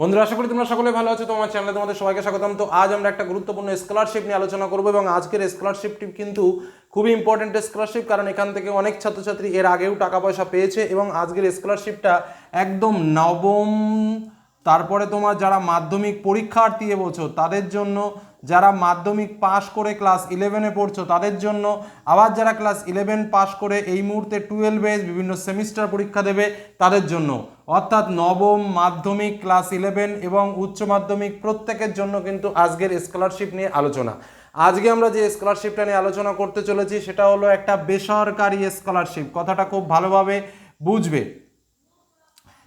বন্ধুরা, আশা করি তোমরা সকলে ভালো আছো তোমার চ্যানেলে তোমাদের সবাইকে স্বাগতম। তো আজ আমরা একটা গুরুত্বপূর্ণ স্কলারশিপ নিয়ে আলোচনা করব এবং আজকের স্কলারশিপটি কিন্তু খুবই ইম্পর্টেন্ট স্কলারশিপ কারণ এখান থেকে অনেক ছাত্রছাত্রী এর আগেও টাকা পয়সা পেয়েছে এবং আজকের স্কলারশিপটা একদম নবম তারপরে তোমার যারা মাধ্যমিক পরীক্ষার্থী এবছর, তাদের জন্য যারা মাধ্যমিক পাশ করে ক্লাস ইলেভেনে পড়ছো, তাদের জন্য আবার যারা ক্লাস ইলেভেন পাশ করে এই মুহূর্তে টুয়েলভে বিভিন্ন সেমিস্টার পরীক্ষা দেবে, তাদের জন্য। অর্থাৎ নবম মাধ্যমিক ক্লাস ইলেভেন এবং উচ্চ মাধ্যমিক প্রত্যেকের জন্য কিন্তু আজকের স্কলারশিপ নিয়ে আলোচনা। আজকে আমরা যে স্কলারশিপটা নিয়ে আলোচনা করতে চলেছি, সেটা হলো একটা বেসরকারি স্কলারশিপ কথাটা খুব ভালোভাবে বুঝবে।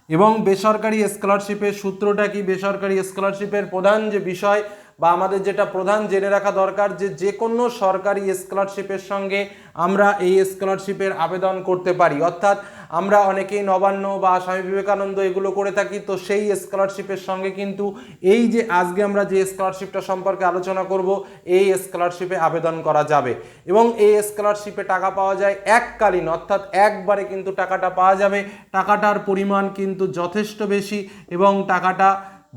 এবং বেসরকারি স্কলারশিপের সূত্রটা কি? বেসরকারি স্কলারশিপের প্রধান যে বিষয় বা আমাদের যেটা প্রধান জেনে রাখা দরকার যে যে কোনো সরকারি স্কলারশিপের সঙ্গে আমরা এই স্কলারশিপের আবেদন করতে পারি। অর্থাৎ আমরা অনেকেই নবান্ন বা স্বামী বিবেকানন্দ এগুলো করে থাকি, তো সেই স্কলারশিপের সঙ্গে কিন্তু এই যে আজকে আমরা যে স্কলারশিপটা সম্পর্কে আলোচনা করব, এই স্কলারশিপে আবেদন করা যাবে। এবং এই স্কলারশিপে টাকা পাওয়া যায় এককালীন, অর্থাৎ একবারে কিন্তু টাকাটা পাওয়া যাবে। টাকাটার পরিমাণ কিন্তু যথেষ্ট বেশি এবং টাকাটা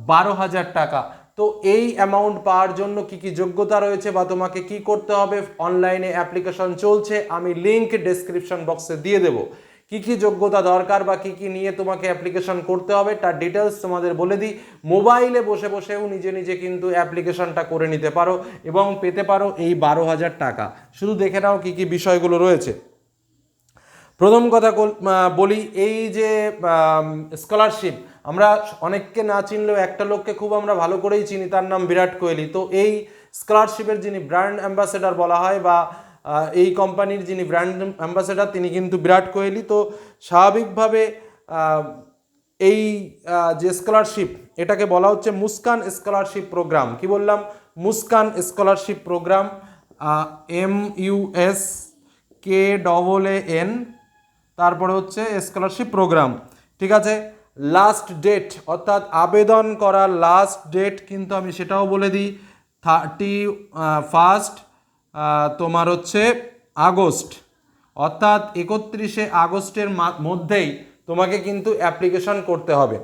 বারো হাজার টাকা। তো এই অ্যামাউন্ট পাওয়ার জন্য কি কি যোগ্যতা রয়েছে বা তোমাকে কি করতে হবে? অনলাইনে অ্যাপ্লিকেশন চলছে, আমি লিংক ডেসক্রিপশন বক্সে দিয়ে দেবো। কি কি যোগ্যতা দরকার বা কি কি নিয়ে তোমাকে অ্যাপ্লিকেশন করতে হবে, তার ডিটেলস তোমাদের বলে দিই। মোবাইলে বসে বসেও নিজে নিজে কিন্তু অ্যাপ্লিকেশনটা করে নিতে পারো এবং পেতে পারো এই বারো হাজার টাকা। শুধু দেখে নাও কি কি বিষয়গুলো রয়েছে। প্রথম কথা বলি এই যে স্কলারশিপ আমরা অনেককে না চিনলেও একটা লোককে খুব আমরা ভালো করেই চিনি, তার নাম বিরাট কোহলি। তো এই স্কলারশিপের যিনি ব্র্যান্ড অ্যাম্বাসেডার বলা হয় বা এই কোম্পানির যিনি ব্র্যান্ড অ্যাম্বাসেডার তিনি কিন্তু বিরাট কোহলি। তো স্বাভাবিকভাবে এই যে স্কলারশিপ এটাকে বলা হচ্ছে মুস্কান স্কলারশিপ প্রোগ্রাম কি বললাম? Muskan scholarship program M US K double A N তারপরে হচ্ছে স্কলারশিপ প্রোগ্রাম ঠিক আছে? লাস্ট ডেট অর্থাৎ আবেদন করার লাস্ট ডেট কিন্তু আমি সেটাও বলে দিই। থার্টি ফার্স্ট তোমার হচ্ছে আগস্ট। অর্থাৎ একত্রিশে আগস্টের মধ্যেই তোমাকে কিন্তু অ্যাপ্লিকেশন করতে হবে।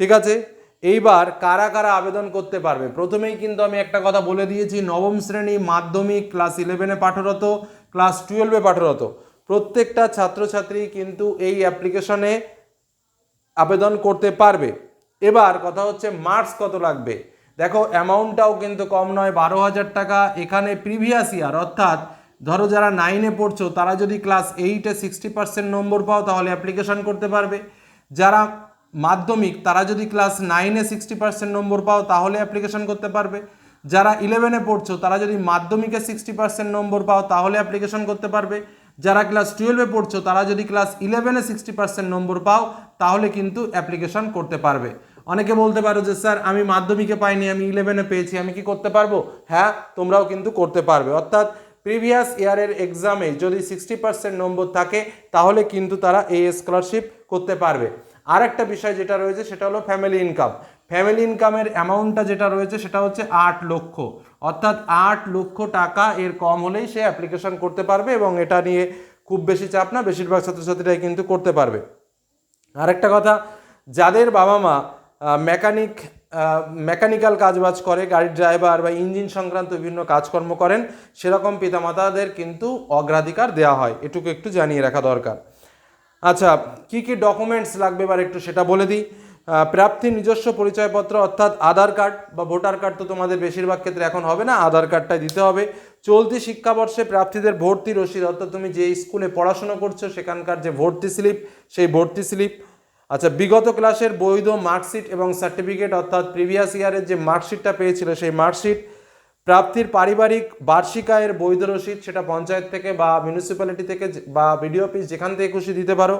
ঠিক আছে? এইবার কারা কারা আবেদন করতে পারবে? প্রথমেই কিন্তু আমি একটা কথা বলে দিয়েছি, নবম শ্রেণি মাধ্যমিক ক্লাস ইলেভেনে পাঠরত ক্লাস টুয়েলভে পাঠরত। প্রত্যেকটা ছাত্রছাত্রী কিন্তু এই অ্যাপ্লিকেশনে আবেদন করতে পারবে। এবার কথা হচ্ছে মার্কস কত লাগবে? দেখো অ্যামাউন্টটাও কিন্তু কম নয়, বারো হাজার টাকা এখানে প্রিভিয়াস ইয়ার অর্থাৎ ধরো যারা নাইনে পড়ছো, তারা যদি ক্লাস এইটে সিক্সটি পার্সেন্ট নম্বর পাও, তাহলে অ্যাপ্লিকেশন করতে পারবে। যারা মাধ্যমিক, তারা যদি ক্লাস নাইনে সিক্সটি পার্সেন্ট নম্বর পাও, তাহলে অ্যাপ্লিকেশন করতে পারবে। যারা ইলেভেনে পড়ছো, তারা যদি মাধ্যমিকে সিক্সটি পার্সেন্ট নম্বর পাও, তাহলে অ্যাপ্লিকেশন করতে পারবে। যারা ক্লাস টুয়েলভে পড়ছো, তারা যদি ক্লাস ইলেভেনে সিক্সটি পার্সেন্ট নম্বর পাও, তাহলে কিন্তু অ্যাপ্লিকেশন করতে পারবে। অনেকে বলতে পারো যে, স্যার, আমি মাধ্যমিকে পাইনি, আমি ইলেভেনে পেয়েছি, আমি কি করতে পারব? হ্যাঁ তোমরাও কিন্তু করতে পারবে। অর্থাৎ প্রিভিয়াস ইয়ারের এক্সামে যদি সিক্সটি পার্সেন্ট নম্বর থাকে, তাহলে কিন্তু তারা এই স্কলারশিপ করতে পারবে। আর একটা বিষয় যেটা রয়েছে, সেটা হলো ফ্যামিলি ইনকাম ফ্যামিলি ইনকামের অ্যামাউন্টটা যেটা রয়েছে, সেটা হচ্ছে আট লক্ষ। অর্থাৎ আট লক্ষ টাকা এর কম হলেই সে অ্যাপ্লিকেশন করতে পারবে এবং এটা নিয়ে খুব বেশি চাপ না, বেশিরভাগ ছাত্রছাত্রীরাই কিন্তু করতে পারবে। আরেকটা কথা, যাদের বাবা মা মেকানিক মেকানিক্যাল কাজবাজ করে, গাড়ির ড্রাইভার বা ইঞ্জিন সংক্রান্ত বিভিন্ন কাজকর্ম করেন, সেরকম পিতামাতাদের কিন্তু অগ্রাধিকার দেওয়া হয়। এটুকু একটু জানিয়ে রাখা দরকার। আচ্ছা কি কি ডকুমেন্টস লাগবে এবার একটু সেটা বলে দিই। প্রার্থীর নিজস্ব পরিচয়পত্র অর্থাৎ আধার কার্ড বা ভোটার কার্ড তো তোমাদের বেশিরভাগ ক্ষেত্রে এখন হবে না, আধার কার্ডটাই দিতে হবে। চলতি শিক্ষাবর্ষে প্রার্থীদের ভর্তি রসিদ, অর্থাৎ তুমি যে স্কুলে পড়াশোনা করছ, সেখানকার যে ভর্তি স্লিপ, সেই ভর্তি স্লিপ আচ্ছা বিগত ক্লাসের বৈধ মার্কশিট এবং সার্টিফিকেট অর্থাৎ প্রিভিয়াস ইয়ারের যে মার্কশিটটা পেয়েছিল সেই মার্কশিট প্রাপ্তির পারিবারিক বার্ষিক আয়ের বৈধ রসিদ সেটা পঞ্চায়েত থেকে বা মিউনিসিপ্যালিটি থেকে বা বিডিও অফিস যেখান থেকে খুশি দিতে পারো।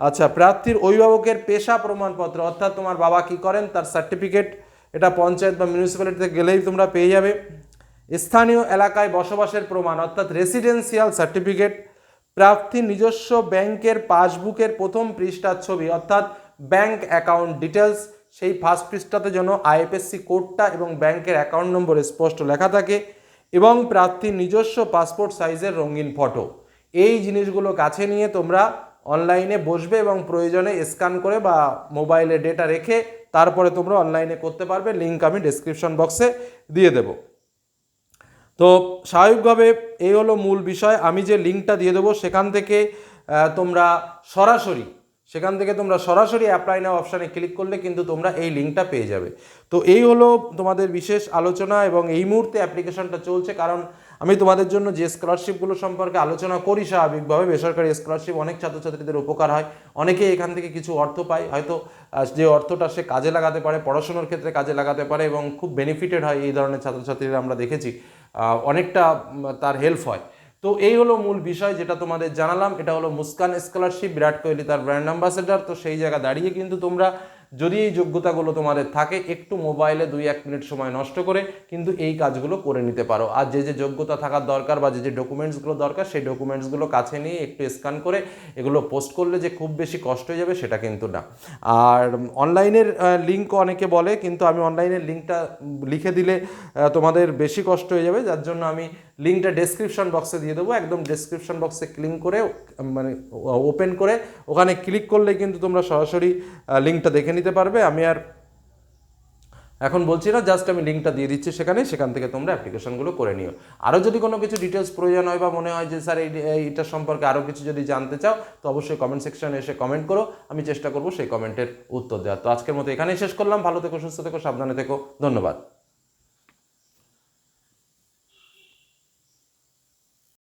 আচ্ছা প্রার্থীর অভিভাবকের পেশা প্রমাণপত্র, অর্থাৎ তোমার বাবা কি করেন, তার সার্টিফিকেট এটা পঞ্চায়েত বা মিউনিসিপ্যালিটি থেকে গেলেই তোমরা পেয়ে যাবে। স্থানীয় এলাকায় বসবাসের প্রমাণ, অর্থাৎ রেসিডেন্সিয়াল সার্টিফিকেট প্রার্থীর নিজস্ব ব্যাংকের পাসবুকের প্রথম পৃষ্ঠার ছবি, অর্থাৎ ব্যাংক অ্যাকাউন্ট ডিটেলস সেই ফার্স্ট পৃষ্ঠাতে যেন আইএফএসসি কোডটা এবং ব্যাংকের অ্যাকাউন্ট নম্বর স্পষ্ট লেখা থাকে এবং প্রার্থীর নিজস্ব পাসপোর্ট সাইজের রঙিন ফটো। এই জিনিসগুলো কাছে নিয়ে তোমরা অনলাইনে বসবে এবং প্রয়োজনে স্ক্যান করে বা মোবাইলে ডেটা রেখে তারপরে তোমরা অনলাইনে করতে পারবে। লিঙ্ক আমি ডেসক্রিপশন বক্সে দিয়ে দেবো। তো স্বাভাবিকভাবে এই হলো মূল বিষয়। আমি যে লিঙ্কটা দিয়ে দেবো, সেখান থেকে তোমরা সরাসরি, সেখান থেকে তোমরা সরাসরি অ্যাপ্লাই নাও অপশানে ক্লিক করলে কিন্তু তোমরা এই লিঙ্কটা পেয়ে যাবে। তো এই হলো তোমাদের বিশেষ আলোচনা এবং এই মুহূর্তে অ্যাপ্লিকেশনটা চলছে। কারণ আমি তোমাদের জন্য যে স্কলারশিপগুলো সম্পর্কে আলোচনা করি স্বাভাবিকভাবে, বেসরকারি স্কলারশিপ অনেক ছাত্রছাত্রীদের উপকার হয়। অনেকেই এখান থেকে কিছু অর্থ পায়, হয়তো যে অর্থটা সে কাজে লাগাতে পারে, পড়াশোনার ক্ষেত্রে কাজে লাগাতে পারে এবং খুব বেনিফিটেড হয় এই ধরনের ছাত্রছাত্রীরা আমরা দেখেছি। অনেকটা তার হেল্প হয়। তো এই হলো মূল বিষয় যেটা তোমাদের জানালাম। এটা হলো মুস্কান স্কলারশিপ বিরাট কোহলি তার ব্র্যান্ড অ্যাম্বাসেডার তো সেই জায়গা দাঁড়িয়ে কিন্তু তোমরা যদি এই যোগ্যতাগুলো তোমাদের থাকে, একটু মোবাইলে দুই এক মিনিট সময় নষ্ট করে কিন্তু এই কাজগুলো করে নিতে পারো। আর যে যে যোগ্যতা থাকার দরকার বা যে যে ডকুমেন্টসগুলো দরকার, সেই ডকুমেন্টসগুলো কাছে নিয়ে একটু স্ক্যান করে এগুলো পোস্ট করলে যে খুব বেশি কষ্ট হয়ে যাবে সেটা কিন্তু না। আর অনলাইনের লিঙ্ক অনেকে বলে, কিন্তু আমি অনলাইনের লিঙ্কটা লিখে দিলে তোমাদের বেশি কষ্ট হয়ে যাবে। যার জন্য আমি লিঙ্কটা ডেসক্রিপশন বক্সে দিয়ে দেবো। একদম ডেসক্রিপশন বক্সে ক্লিক করে মানে ওপেন করে, ওখানে ক্লিক করলে কিন্তু তোমরা সরাসরি লিঙ্কটা দেখে নিতে পারবে। আমি আর এখন বলছি না জাস্ট আমি লিঙ্কটা দিয়ে দিচ্ছি সেখানে সেখান থেকে তোমরা অ্যাপ্লিকেশনগুলো করে নিও। আরও যদি কোনো কিছু ডিটেলস প্রয়োজন হয় বা মনে হয় যে, স্যার, এই এইটার সম্পর্কে আরও কিছু যদি জানতে চাও, তো অবশ্যই কমেন্ট সেকশনে এসে কমেন্ট করো। আমি চেষ্টা করব সেই কমেন্টের উত্তর দেওয়ার। তো আজকের মতো এখানেই শেষ করলাম। ভালো থেকো, সুস্থ থেকো, সাবধানে থেকো। ধন্যবাদ।